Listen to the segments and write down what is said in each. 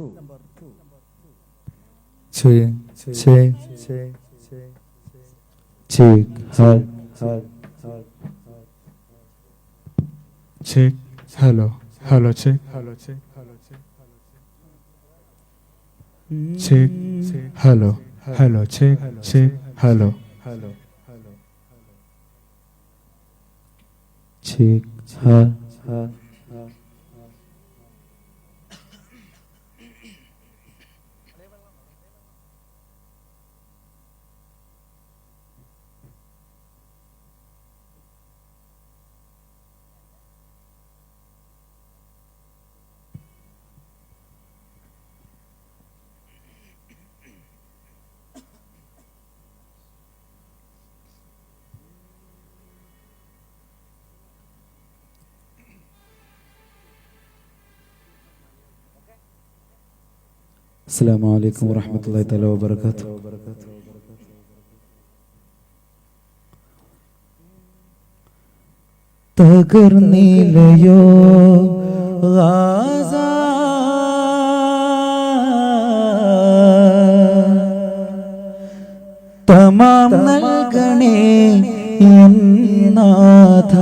two. Check, check, check, check, hello, hello, check, hello, check, hello, check, hello, hello, check, check, hello, hello, hello. Check, hi. അസ്സാം വലൈക്കും വാഹമത്തല്ലാ തല വാബർക്കാത്തു തകർന്നിലയോ Gaza. തമാം നൽകണേ നാഥ.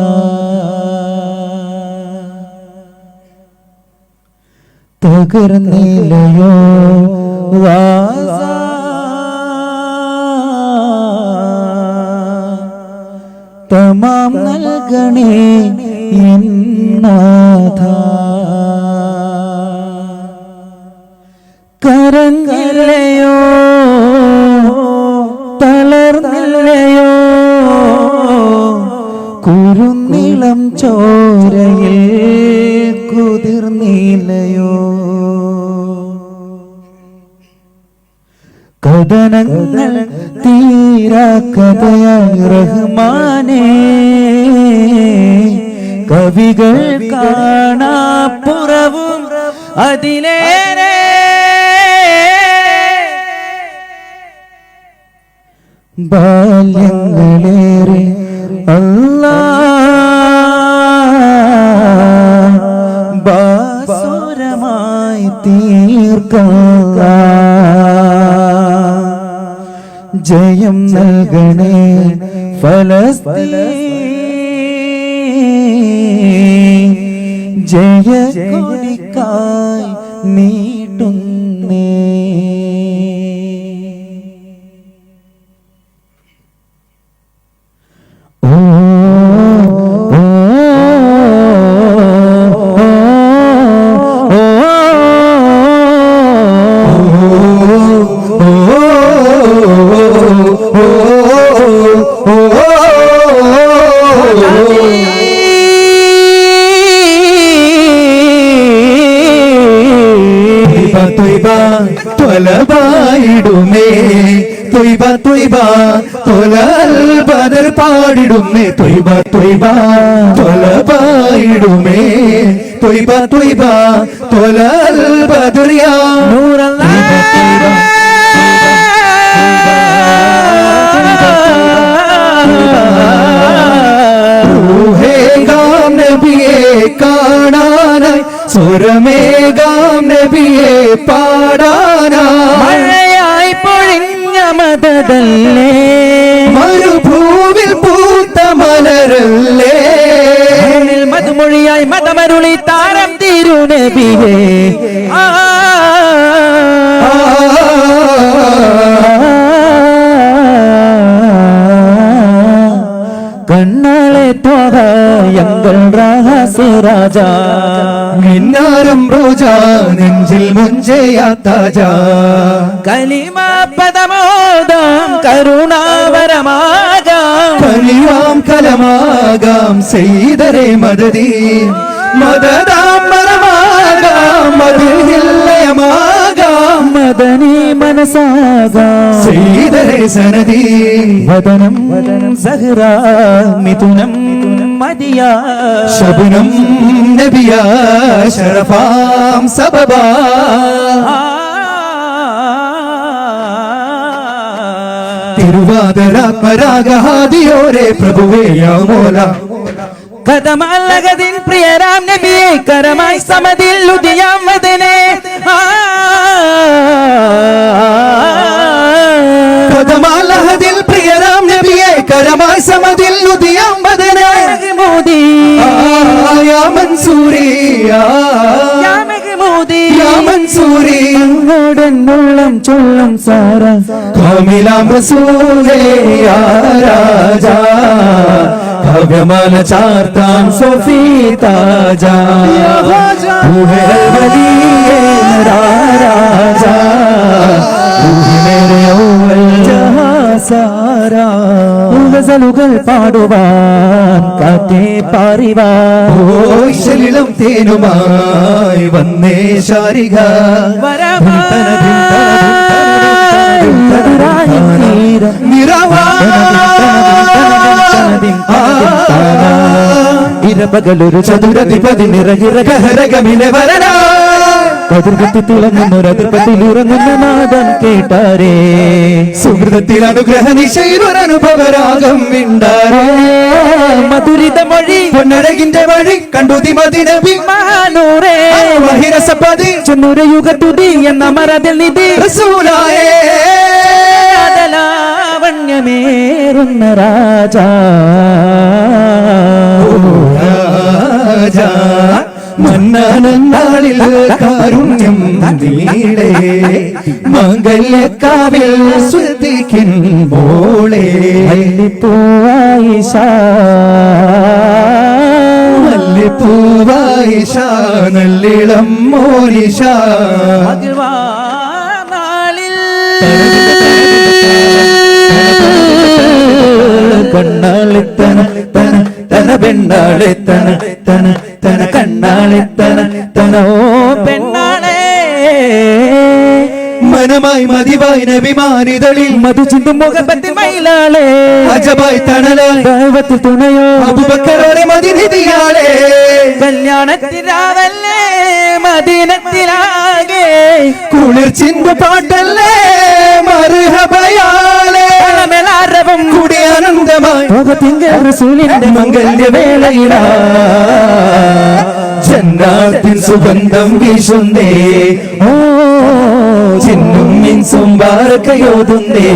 തകർന്നില്ലയോ വാസ. തമാം നൽകണേ എന്നാഥ കരങ്ങില്ലയോ തളർന്നില്ലയോ കുരുന്നിളം ചോരയിൽ കഥനങ്ങൾ തീരാ കഥയായി റഹ്മാനേ. കവികൾ കാണാപ്പുറവും അതിലേറെ. ബാല്യങ്ങളേറെ അല്ല. ബാസുരമായി തീർക്കുക ജയം നൽകണേ. ഫലസ്തീൻ. ജയ ജയ നീട്ടുന്നേ തൊയ്ബ തൊയ്ബ തൊലൽ ബദർ പാടിടുമേ തൊയ്ബ തൊയ്ബ തൊലപായിടുമേ തൊയ്ബ തൊയ്ബ തൊലൽ ബദറിയാ റൂഹേകാം നബിയെ കാണാനായി സ്വരമേകാം നബിയെ പാടാനായി മഴയായി പൊഴിഞ്ഞ മതതല്ലേ മരുഭൂവിൽ പൂത്ത മലരല്ലേ? മണ്ണിൽ മധുമൊഴിയായി മതമരുളി താരം തിരുനബിയേ ആ. കണ്ണാളെ തോക എങ്കൾ രാജ. മിന്നാരം റോജ നെഞ്ചിൽ മുഞ്ചയാ താജ. കലിമ പദമോദം കലമാകാം ചെയ്തരെ മദതി മദതാം മരമാകാം മതിലയമാകാം മദനി മനസാകാം. ചെയ്തരെ സനതി വദനം സഹ്റ മിഥുനം മദിയ ശബനം നബിയാ ശരഫാം സബബാ. തിരുവാതരാത്മരാഗഹാദിയോരെ പ്രഭുവേ യാമോല കഥമല്ലകതിൻ പ്രിയരാം നബിയെ കരമായി സമതിൽ ഉദിയാം വദനെ കഥമല്ലഹതിൽ പ്രിയരാം നബിയെ കരമായി സമതിൽ ഉദിയാം വദനെ മോദി യാ മൻസൂരിയാ. ഉള്ളം ചൊല്ലും സാര. കാമിലാം റസൂലേ ഭവ്യമാല ചാർത്താം സൊഫീ താജാ. രാജാ. മേരെ ഔവൽ സാരാ. ഗസലുകൾ പാടുവാൻ കാറ്റേ പാറിവാൻ. ഓശലിളം തേനുമായി വന്നേ ശാരിക. ഇരപകലൊരു ചതുരധിപതി നിറകിറകഹരകമിലെ വരണ കതിർകത്തി തിളങ്ങുന്നൊരതിർപ്പത്തിൽ ഉറങ്ങുന്ന നാദം കേട്ടാരേ. സുഹൃതത്തിൽ അനുഗ്രഹ നിശയിലൊരനുഭവരാഗം വിണ്ടാരേ മധുരിത മൊഴി പൊന്നഴകിന്റെ വഴി കണ്ടുതി തിമതിനബി മാനൂറേ മഹിരസപതി ചെന്നൂര യുഗതുതി എന്ന മരതിൽ നിധി. റസൂലായേ. ലാവണ്യമേറുന്ന രാജാ. രാജാ. മന്നാനാളിൽ കാരുണ്യം നീളേ മംഗല്യക്കാവിൽ ശ്രദ്ധിക്കുമ്പോളേ പൂവായിഷ മല്ലിപ്പൂവായിഷ നല്ലിളം മോരിഷ കണ്ണാളിത്തന തന പെണ്ണാളെ തന തന തന കണ്ണാളെ തന തന. ഓ പെണ്ണാളെ. മനമായി മതിവായി നബിമാനിതളിൽ മധു ചിന്തും മുഖപ്പത്തി മൈലാളെ അജബായി തണലായി ദൈവത്തിൽ തുണയോ. അബുബക്കറോടെ മതിനിധിയാളെ. കല്യാണത്തിലാവല്ലേ മദീനത്തിലാകെ. കുളിർ ചിന്തു പാട്ടല്ലേ മറുഹബയാളേ ലോകത്തിങ്കൽ മംഗല്യവേളയിലാ ജന്നാത്തിൻ സുഗന്ധം വീശുന്നേ ഓ ചിന്നും മിൻസും ബാരക്കയോതുന്നേ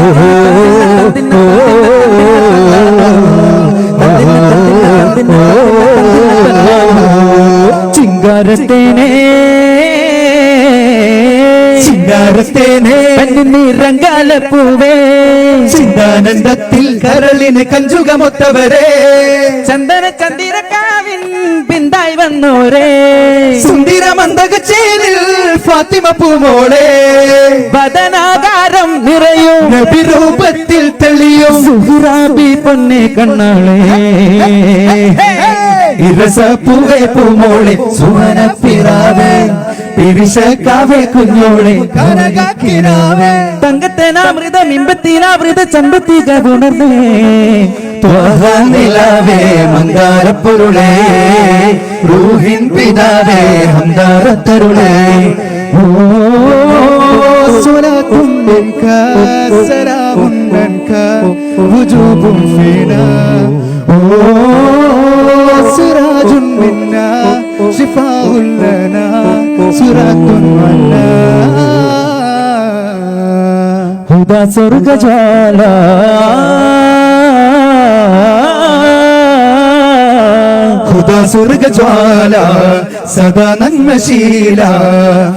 ഓഹോ ചിങ്കാരത്തേനെ നിറങ്കാലപ്പൂവേ ചിന്താനന്ദത്തിൽ കരളിന് കഞ്ചുകമൊത്തവരെ. ചന്ദന ചന്ദിരക്കാവിൻ പിന്തായി വന്നോരേ. സുന്ദര മന്ദകച്ചേരിൽ ഫാത്തിമ പൂമോളെ. വദനാകാരം നിറയും. നബിരൂപത്തിൽ തെളിയും. സുഹുറാബി പൊന്നെ കണ്ണാളേ. ഇരസപ്പൂവേ പൂമോളെ സുവന പിറാവേ പിരിശക്കാവേ കുഞ്ഞോളെ കനകിനാവേ തങ്കത്തേനാമൃതം ഇമ്പത്തിനാമൃത ചമ്പത്തിക ഉണർന്നേ നിലാവേ മന്ദാരപ്പൊരുളേ റൂഹിൻ പിതാവേ ഹംദാരത്തരുളേ ഓ صلاة منك سلام منك وجوب فينا سراج منا شفاء لنا سراج عنا ഹുദാ സ്വർഗജാല ഖുദാ സ്വർഗജ്വാല സദാ നന്മശീല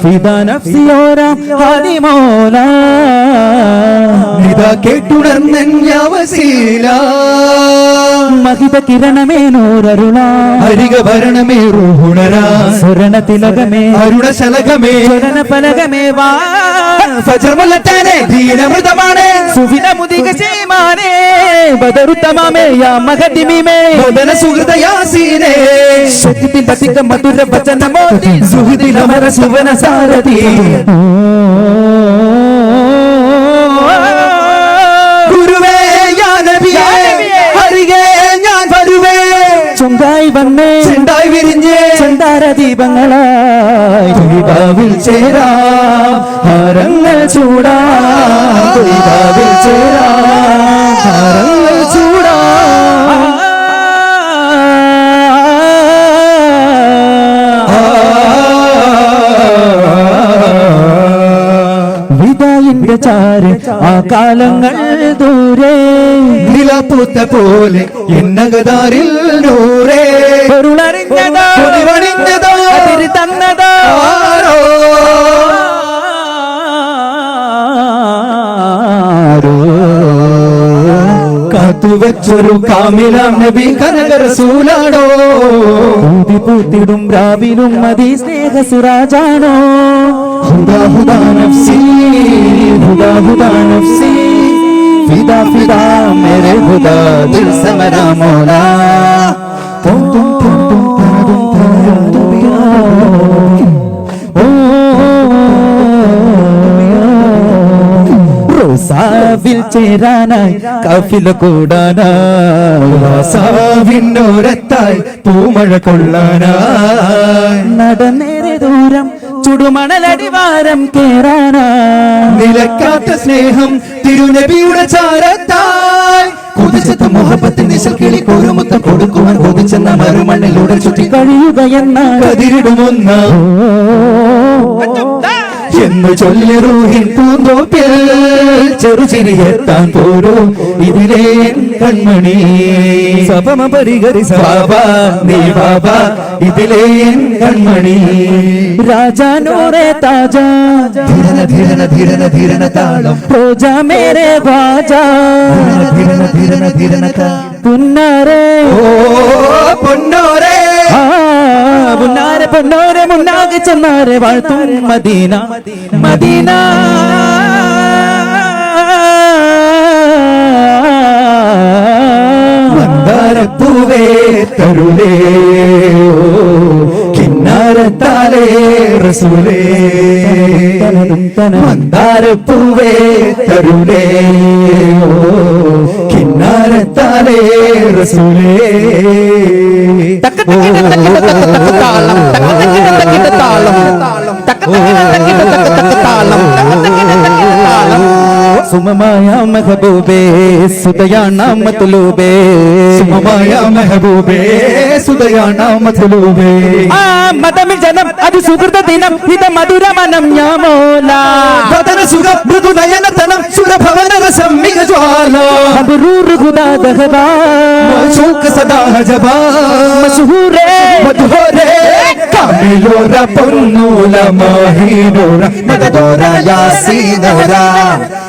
ഫിദാ നഫ്സിയോരാം ഹാദിമോല ഇതാ കേട്ടുണർന്നവശീല മഹിത കിരണമേ നൂരരുളാ ഹരിക ഭരണമേ റൂഹുണരാ സുരണ തിലകമേ അരുണ ശലകമേ. ചരണ പലകമേ വാ. ഫജർമുല്ലത്താനെ ധീരമൃതമാണ് സുവിന മുദിക ചേമാനേ ബദറുത്തമാമേ യാ സുഹൃത യാസീനെ. ശക്തി പതിക മധുര വചനമോ സുഹൃതിലമര സുവന സാരതി ചൊങ്കായി വന്നേ. ചെണ്ടായി വിരിഞ്ഞേ. ചെണ്ടാര ദീപങ്ങളായി ദീപാവിൽ ചേരാം. ഹരങ്ങൾ ചൂടാ. ദുരിതാവിൽ ചേരാം. ഹരങ്ങൾ ചൂടാം. പിതായിന്റെ ചാര് ആ കാലങ്ങൾ ദൂരെ. നിലപ്പൂത്ത പോലെ എന്നകതാരിൽ നൂറേ. പൊരുളറിഞ്ഞതോ തന്നതോ. കാത്തുവച്ചൊരു കാമിലാം നബി കനകരസൂലാണോ ഊതി പൂത്തിടും രാവിലും മതി സ്നേഹസുരാജാണോ ഹുദാ ഹുദാ നഫ്സി. ഫിദാ मेरे खुदा दिल से मेरा മേരാ മൗലാ. തും തും തും തും തനതും തനതും റോസാവിൽ ചേരാനായി കഫില കൂടാനായി. വാസാവിന്നോരത്തായി പൂമഴ കൊള്ളാനായി. നടന്നേറെ ദൂരം ചുടുമണലടിവാരം കേറാനാത്ത നിലക്കാത്ത സ്നേഹം തിരുനബിയുടെ ചാരത്തായി കുതിച്ചെത്ത മുഹബത്തിൽ നിശൽ കിളി കോരുമുത്തം കൊടുക്കുവാൻ കൊതിച്ചെന്ന മറുമണ്ണിലൂടെ ചുറ്റി കഴിയുകയെന്ന കതിരിടുമൊന്ന. എന്ന് ചൊല്ലി റൂഹിൻ പൂന്തോപ്പിൽ ചെറുചിരിയെത്താൻ പോരൂ. ഇതിലേ കൺമണി. സപമ പരിഹരി സബാബ നീ ബാബ ഇതിലേ കൺമണി. രാജാനൂറെ താജ. ധീരന ധീരന ധീരന ധീരന താളം. പ്രോജ മേരെ വാജ. ധീരന ധീരന ധീരന താളം. പുന്നാരേ. ഓ പൊന്നോരേ. ആ, പുന്നാരെ പൊന്നോരെ മുന്നാകെ ചെന്നാരെ വാഴ്ത്തും മദീന. മദീന. മന്ദാരപ്പൂവേ തരുളേ. കിന്നാരത്താലേ റസൂലേ. മന്ദാരപ്പൂവേ തരുളേ. ഓ, കിന്നാരത്താലേ റസൂലേ സുമമായ മെഹബൂബേ സുതയാണ മത്തുലൂബേ സുമമായ മെഹബൂബേ സുതയാണ മധുലൂബേ ആ മതമിൽ ജനം അത് സുഹൃത ദിനം ഇത് മധുരമനം ഞാമോല വദന സുഖം മൃദു നയനതനം സുരഭവന രസം മിക ജ്വാല മബ്രൂർ ഖുദാ ദഹബാ മശൂക സദാ ജബാ മശഹൂരേ മധുരേ കാമിലോര പൊന്നൂല മാഹീനോര മദദോര യാസീനോര മാഹീനോര മദദോര യാസീനോര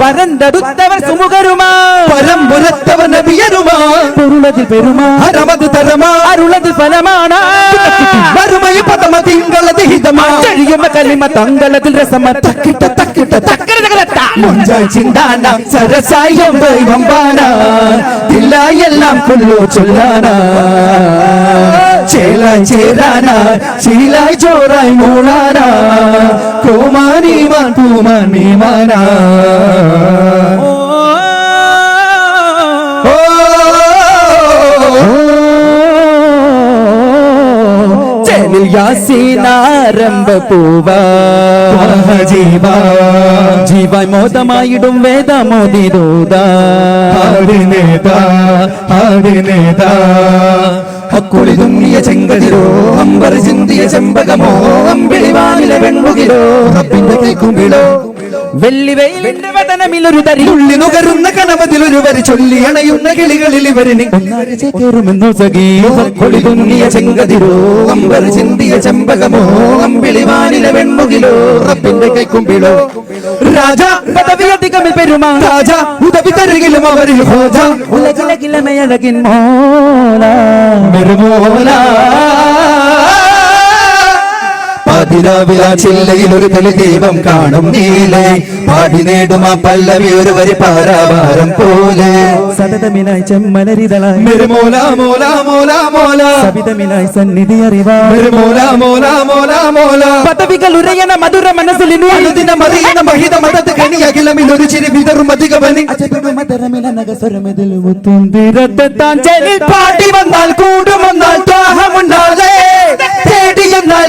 പരന്തടുത്തവർ സുമുഖരുമാ. പരമ്പുരത്തവ നബിയരുമാ. പൊരുളതിൽ പെരുമാ. ഹരമത് തരമാ. അരുളതിൽ ഫലമാണ്. മറുമയ പദമ തിങ്കളത് ഹിതമാ. കഴിയുമ കലിമ തങ്കളതിൽ രസമ. തക്കിട്ട തക്കിട്ട തക്കരതകളത്ത മുഞ്ചായി ചിന്താന. സരസായം വമ്പാന എല്ലാം കൊല്ലോ ചൊല്ലാന. ചേലായി ചേരാന ശീലായി ചോറായി മൂളാന കോമാനീമാൻ പൂമാനീമാന ഓ ചെലിൽ യാസീനാരംഭ പൂവാ ജീവ ജീവായി മോദമായിടും വേദമോദി ദൂതാ ആടിനേതാ ആടിനേതാ അക്കുളി തുങ്ങിയ ചെങ്കതിരോ അമ്പറി ചിന്തിയ ചെമ്പകമോ അമ്പിളി അമ്പിളിവാനിലെ വെൺമുകിലോ അപ്പിന്റെ കൈക്കുമ്പിളോ വെള്ളി വെയിലിന്റെ ഒരു തരി ഉള്ളി നുകരുന്ന കനവതിലൊരു വരി ചൊല്ലി അണയുന്ന കിളികളിൽ ഇവരിനി കേറുമെന്നു സഖീവ അക്കുളി തുന്നിയ ചെങ്കതിരോ? അമ്പർ ചിന്തിയ ചെമ്പകമോ? അമ്പിളിവാനിലെ വെൺമുകിലോ? റബ്ബിന്റെ കൈക്കുമ്പിളോ രാജ പദവിയധികമിൽ പെരുമാ. രാജ ഉദവി തരുകിലും അവരിൽ ഹോജ. ഉലകിലകിലമയഴകിൻ മോല. നിർമോല ചില്ലയിൽ ഒരു തെളി കാണും നീലേ. പാടി നേടും ആ പല്ലവി ഒരു വരി പാരാവാരം പോലെ. സതതമിനായി ചെമ്മലരിതളായി. നിർമോല മോല മോല മോല. സവിതമിനായി സന്നിധി അറിവാ നിർമോല മോല മോല മോല. പദവികൾ ഉരയണ മധുര മനസ്സിലിനു അനുദിനം അറിയണ മഹിത മതത്ത് ഒരു ചിരി വിതറും അധികമനി താൻ ചെലി പാടി വന്നാൽ കൂടുമെന്നാൽ ദാഹമുണ്ടാകെ. തേടി എന്നാൽ